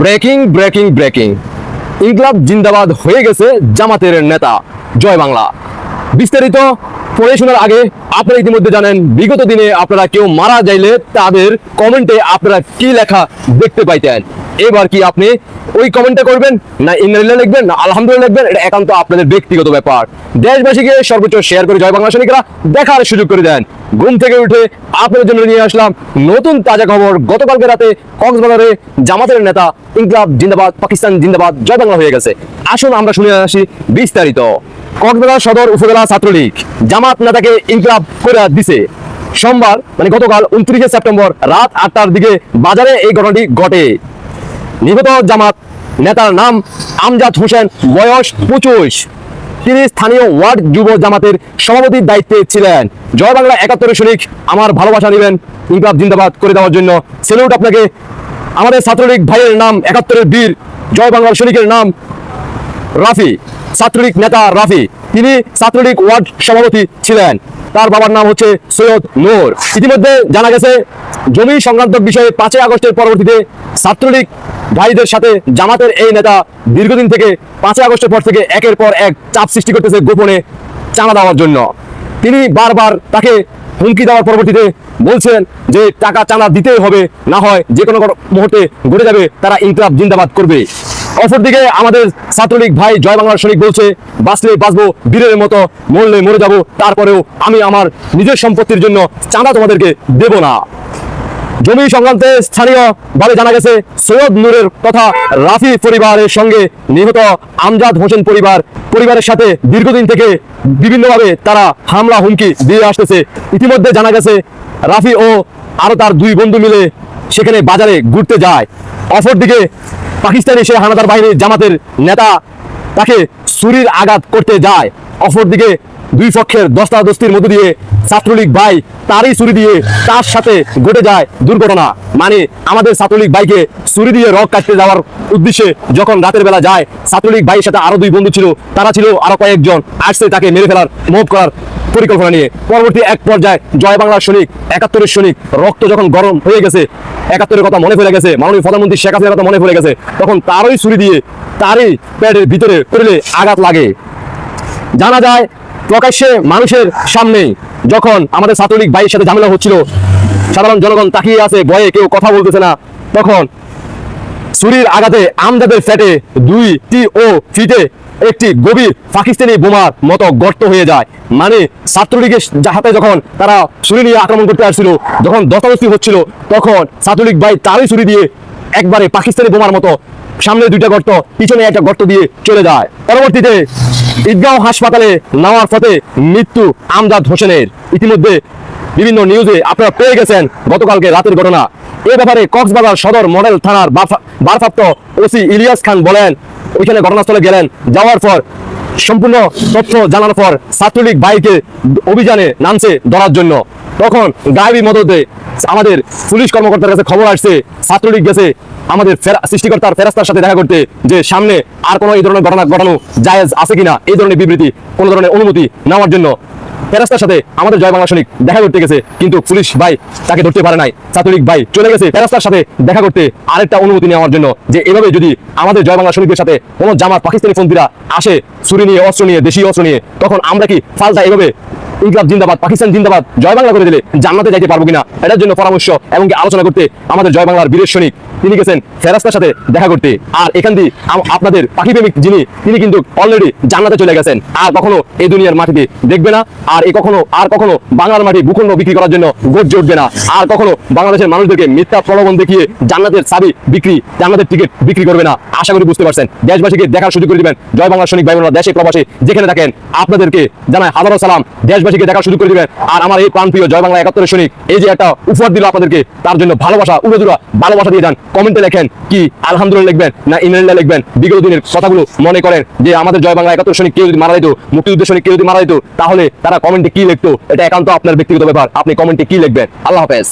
Breaking breaking breaking. Inqilab জিন্দাবাদ হয়ে গেছে জামাতের নেতা। জয় বাংলা। বিস্তারিত পড়ে শোনার আগে আপনারা ইতিমধ্যে জানেন, বিগত দিনে আপনারা কেউ মারা যাইলে তাদের কমেন্টে আপনারা কি লেখা দেখতে পাইতেন? এবার কি আপনি ওই কমেন্টটা করবেন, না ইংরেজিতে লিখবেন, না আলহামদুলিল্লাহ লিখবেন, এটা একান্ত আপনাদের ব্যক্তিগত ব্যাপার। দেশবাসীকে সর্বোচ্চ শেয়ার করে জয় বাংলা সৈনিকরা দেখার সুযোগ করে দেন। ঘুম থেকে উঠে আপনাদের জন্য নিয়ে আসলাম নতুন তাজা খবর। গতকালকে রাতে কক্সবাজারে জামাতের নেতা ইনকলাব জিন্দাবাদ, পাকিস্তান জিন্দাবাদ জয় বাংলা হয়ে গেছে। আসুন আমরা শুনে আসি বিস্তারিত। কক্সবাজার সদর উপজেলা ছাত্রলীগ জামাত নেতাকে ইনকলাব করে দিছে। সোমবার মানে গতকাল উনত্রিশে সেপ্টেম্বর রাত আটটার দিকে বাজারে এই ঘটনাটি ঘটে। নিহত জামাত নেতার নাম আমজাদ হোসেন, বয়স পঁচিশ। তিনি স্থানীয় ওয়ার্ড যুব জামাতের সভাপতির দায়িত্বে ছিলেন। জয় বাংলা একাত্তরের সৈনিক, আমার ভালোবাসা নেবেন। ইনকলাব জিন্দাবাদ করে দেওয়ার জন্য সেলুট আপনাকে। আমাদের ছাত্রলীগ ভাইয়ের নাম একাত্তরের বীর, জয় বাংলার সৈনিকের নাম রাফি। ছাত্রলীগ নেতা রাফি। তিনি ছাত্রলীগ ওয়ার্ড সভাপতি ছিলেন। তার বাবার নাম হচ্ছে সৈয়দ নূর। ইতিমধ্যে জানা গেছে, জমি সংক্রান্ত বিষয়ে পাঁচই আগস্টের পরবর্তীতে ছাত্রলীগ ভাইদের সাথে জামাতের এই নেতা দীর্ঘদিন থেকে পাঁচই আগস্টের পর থেকে একের পর এক চাপ সৃষ্টি করতেছে গোপনে চাঁদা দেওয়ার জন্য। তিনি বারবার তাকে হুমকি দেওয়ার পরবর্তীতে বলছেন যে টাকা চাঁদা দিতেই হবে, না হয় যে কোনো মুহূর্তে ঘটে যাবে, তারা ইনকলাব জিন্দাবাদ করবে। অপরদিকে আমাদের ছাত্রলীগ ভাই জয় বাংলার সৈনিক বলছে, বাঁচলে বাঁচবো, বীরের মতো মরলে মরে যাব, তারপরেও আমি আমার নিজের সম্পত্তির জন্য চাঁদা তোমাদেরকে দেব না। জমি সংক্রান্তে স্থানীয়ভাবে জানা গেছে, সৈয়দ নূরের কথা রাফি পরিবারের সঙ্গে নিহত আমজাদ হোসেন পরিবার, পরিবারের সাথে দীর্ঘদিন থেকে বিভিন্নভাবে তারা হামলা হুমকি দিয়ে আসতেছে। ইতিমধ্যে জানা গেছে, রাফি ও আরও তার দুই বন্ধু মিলে সেখানে বাজারে ঘুরতে যায়। অপরদিকে পাকিস্তানি সে হানাদার বাহিনীর জামাতের নেতা তাকে ছুরির আঘাত করতে যায়। অপরদিকে দুই পক্ষের দস্তাদস্তির মধ্য দিয়ে ছাত্রলীগ ভাই তারই ছুরি দিয়ে তার সাথে ঘটে যায় দুর্ঘটনা। মানে আমাদের ছাত্রলীগ ভাইকে ছুরি দিয়ে রক কাটতে যাওয়ার উদ্দেশ্যে যখন রাতের বেলা যায়, ছাত্রলীগ ভাইয়ের সাথে আরও দুই বন্ধু ছিল, তারা ছিল আরও কয়েকজন। আসছে তাকে মেরে ফেলার মুভ করার পরিকল্পনা নিয়ে। পরবর্তী এক পর্যায়ে জয় বাংলার সৈনিক, একাত্তরের সৈনিক, রক্ত যখন গরম হয়ে গেছে, একাত্তরের কথা মনে পড়ে গেছে, মাননীয় প্রধানমন্ত্রী শেখ হাসিনার কথা মনে পড়ে গেছে, তখন তারই ছুরি দিয়ে তারই প্যাডের ভিতরে করলে আঘাত লাগে। জানা যায় প্রকাশ্যে মানুষের সামনেই যখন আমাদের ছাত্রলীগ ভাইয়ের সাথে ঝামেলা হচ্ছিল, সাধারণ জনগণ তাকিয়ে আছে, ভয়ে কেউ কথা বলতেছে না, তখন ছুরির আঘাতে আমজাদের ফ্যাটে দুই টি ও ফিটে একটি গভীর পাকিস্তানি বোমার মতো গর্ত হয়ে যায়। মানে ছাত্রলীগের হাতে যখন তারা ছুরি নিয়ে আক্রমণ করতে আসছিল, যখন দস্তাদস্তি হচ্ছিল, তখন ছাত্রলীগ ভাই তারই ছুরি দিয়ে একবারে পাকিস্তানি বোমার মতো সামনে দুইটা গর্ত, পিছনে একটা গর্ত দিয়ে চলে যায়। পরবর্তীতে ঈদগাঁও হাসপাতালে নেওয়ার পথে মৃত্যু আমজাদ হোসেনের। ইতিমধ্যে বিভিন্ন নিউজে আপনারা পেয়ে গেছেন গতকালকে রাতের ঘটনা। এ ব্যাপারে কক্সবাজার সদর মডেল থানার ভারপ্রাপ্ত ওসি ইলিয়াস খান বলেন, ওইখানে ঘটনাস্থলে গেলেন। যাওয়ার পর সম্পূর্ণ তথ্য জানার পর ছাত্রলীগ বাইকে অভিযানে নামছে ধরার জন্য। তখন গায়েবী মদতে আমাদের পুলিশ কর্মকর্তার কাছে খবর আসছে, ছাত্রলীগ গেছে আমাদের সৃষ্টিকর্তার ফেরাস্তার সাথে দেখা করতে যে সামনে আর কোনো এই ধরনের ঘটনা ঘটানো জায়েজ আছে কিনা, এই ধরনের বিবৃতি, কোনো ধরনের অনুমতি নেওয়ার জন্য ফেরাস্তার সাথে আমাদের জয় বাংলা সৈনিক দেখা করতে গেছে, কিন্তু পুলিশ ভাই তাকে ধরতে পারে নাই। ছাত্রলীগ ভাই চলে গেছে ফেরাস্তার সাথে দেখা করতে। আরেকটা অনুমতি নেওয়ার জন্য যে এভাবে যদি আমাদের জয় বাংলা সৈনিকদের সাথে কোনো জামাত পাকিস্তানি ফন্দিরা আসে, ছুরি নিয়ে, অস্ত্র নিয়ে দেশীয় অস্ত্র নিয়ে, তখন আমরা কি ফালতা এভাবে ইনকলাব জিন্দাবাদ, পাকিস্তান জিন্দাবাদ, জয় বাংলা করে দিলে জান্নাতে যাইতে পারব কিনা? এটার জন্য পরামর্শ এবং আলোচনা করতে আমাদের জয় বাংলার বীরের সৈনিক তিনি গেছেন ফেরাস্তার সাথে দেখা করতে। আর এখান দিয়ে আপনাদের পাখি প্রেমিক যিনি, তিনি কিন্তু অলরেডি জান্নাতে চলে গেছেন। আর কখনো এই দুনিয়ার মাটিতে দেখবে না, আর এই কখনো আর কখনো বাংলার মাটি ভূখণ্ড বিক্রি করার জন্য গর্জে উঠবে না। আর কখনো বাংলাদেশের মানুষদেরকে মিথ্যা প্রলোভন দেখিয়ে জান্নাতের চাবি বিক্রি, জান্নাতের টিকিট বিক্রি করবে না। আশা করি বুঝতে পারছেন। দেশবাসীকে দেখার সুযোগ করে দিবেন। জয় বাংলার সৈনিক ভাই বোনেরা দেশে প্রবাসী যেখানে থাকেন, আপনাদেরকে জানাই হাজারো সালাম। দেশবাসীকে দেখার সুযোগ করে দিবেন। আর আমার এই প্রাণপ্রিয় জয় বাংলা একাত্তরের সৈনিক, এই যে একটা উপহার দিল আপনাদেরকে, তার জন্য ভালোবাসা উড়োদুরা ভালোবাসা দিয়ে যান। কমেন্টে লেখেন কি আলহামদুলিল্লাহ লিখবেন না ইংল্যান্ডে লিখবেন। বিগত দিনের কথাগুলো মনে করেন যে আমাদের জয় বাংলা একাত্তর সৈনিক কেউ যদি মারা যেত মুক্তিযুদ্ধের সৈনিক কেউ যদি মারা যেত তাহলে তারা কমেন্টে কি লিখতো, এটা একান্ত আপনার ব্যক্তিগত ব্যাপার। আপনি কমেন্টে কি লিখবেন? আল্লাহ হাফেজ।